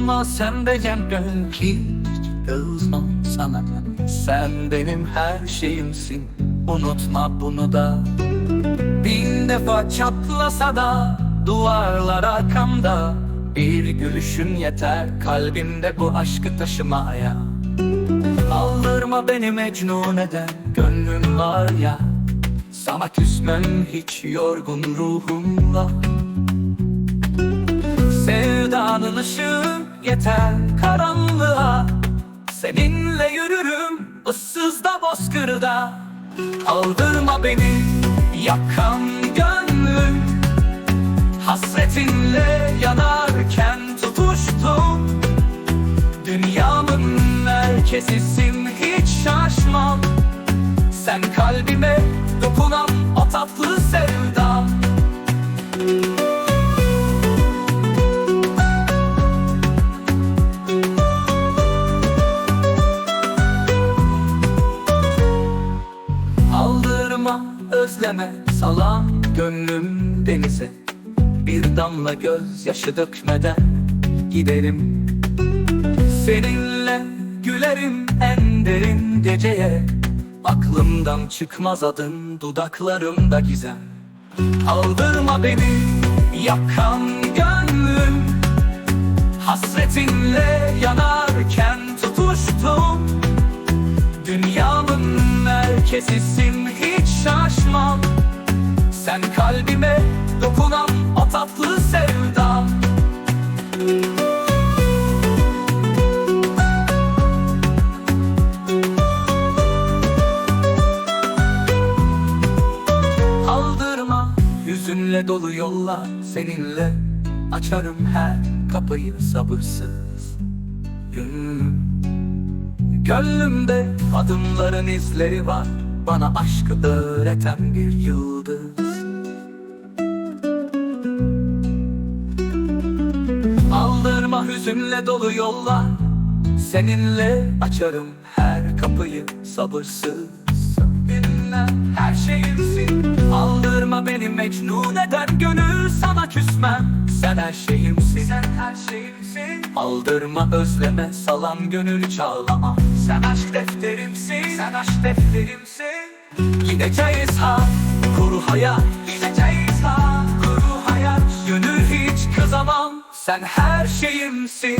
Kızma sen de gönül hiç kızmam sana? Sen benim her şeyimsin. Unutma bunu da. Bin defa çatlasa da Duvarlar arkamda. Bir gülüşün yeter Kalbimde bu aşkı taşımaya. Aldırma beni mecnun eden Gönlüm var ya. Sana küsmem hiç yorgun ruhumla Sevdanın ışığı yeter karanlığa. Seninle yürürüm ıssız da bozkırda. Aldırma beni yakan gönlüm. Hasretinle yanarken tutuştum. Dünyamın merkezisin hiç şaşmam. Sen kalbime dokunan o tatlı özleme salam gönlüm denize. Bir damla gözyaşı dökmeden giderim. Seninle gülerim en derin geceye. Aklımdan çıkmaz adın dudaklarımda gizem. Aldırma beni yakan gönlüm. Hasretinle yanarken tutuştum. Dünyamın merkezisin hiç şaşmam. Sen kalbime dokunan o tatlı sevdam Aldırma hüzünle dolu yollar seninle. Açarım her kapıyı sabırsız. Gönlüm Gönlümde adımların izleri var Bana aşkı öğreten bir yıldız. Aldırma hüzünle dolu yollar. Seninle açarım her kapıyı sabırsız. Benimle her şeyimsin. Aldırma beni mecnun eden gönül. Sana küsmem. Sen her şeyimsin. Sen her şeyimsin. Aldırma özleme salam gönül çağlama. Sen aşk defterimsin Sen aşk defterimsin Gideceğiz ha. Kuru hayat Gideceğiz ha. Kuru hayat Gönül hiç kızamam. Sen her şeyimsin